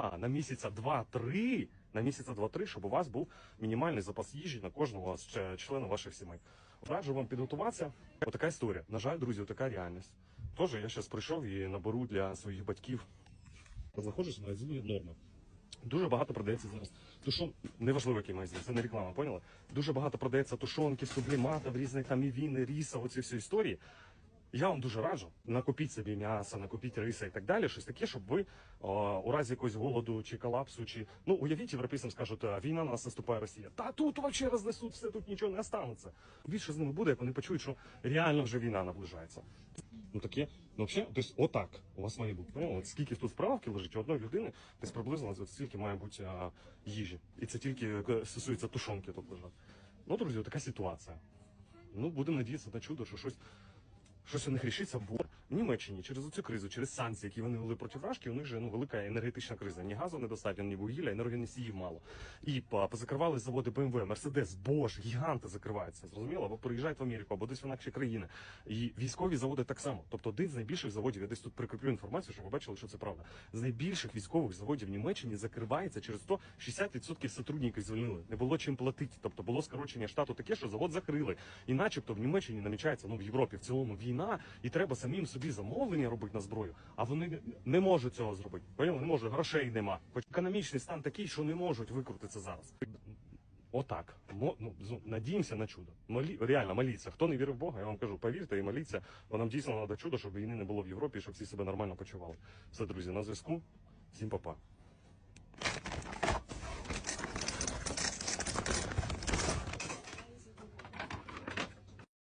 на місяця два-три, на місяця два-три, щоб у вас був мінімальний запас їжі на кожного з ч- члена ваших сімей. Раджу вам підготуватися. Отака історія. На жаль, друзі, така реальність. Тож я зараз прийшов і наберу для своїх батьків. Знаходжусь в магазині норма. Дуже багато продається зараз. Тушон, неважливо який магазин, це не реклама, поняли? Дуже багато продається тушонків, субліматів, різних там мівіни, ріса, оці всі історії. Я вам дуже раджу, накупіть собі м'ясо, накупіть риса і так далі, щось таке, щоб ви о, у разі якогось голоду чи колапсу, чи ну уявіть, європейцям скажуть, «А, війна на нас наступає Росія. Та тут вообще рознесуть все, тут нічого не останеться. Більше з ними буде, як вони почують, що реально вже війна наближається. Ну таке, ну взагалі, тобто отак у вас має бути. Поняли? От скільки тут справки лежить у одної людини, десь приблизно от стільки має бути а, їжі. І це тільки е, стосується тушонки тут лежать. Ну, друзі, така ситуація. Ну, будемо надіятися на чудо, що щось щось у них рішиться, в Німеччині через цю кризу, через санкції, які вони вели проти Рашки, у них же ну велика енергетична криза. Ні газу недостатньо, ні вугілля, енергоносіїв мало. І позакривали заводи BMW, Mercedes, Bosch, гіганти закриваються. Зрозуміло, або приїжджають в Америку, або десь в інакші країни. І військові заводи так само. Тобто один з найбільших заводів, я десь тут прикріплю інформацію, щоб ви бачили, що це правда. З найбільших військових заводів в Німеччині закривається через то 60% сотрудників звільнили. Не було чим платити. Тобто було скорочення штату таке, що завод закрили. І начебто в Німеччині намічається, ну в Європі в цілому війна, і треба самим собі замовлення робити на зброю. А вони не можуть цього зробити. Поняли? Не можуть, грошей нема. Хоч економічний стан такий, що не можуть викрутитися зараз. Отак. Ну, надіємося на чудо. Молі, реально моліться. Хто не вірив в Бога, я вам кажу, повірте і моліться, бо нам дійсно треба чудо, щоб війни не було в Європі, щоб всі себе нормально почували. Все, друзі, на зв'язку. Всім па-па.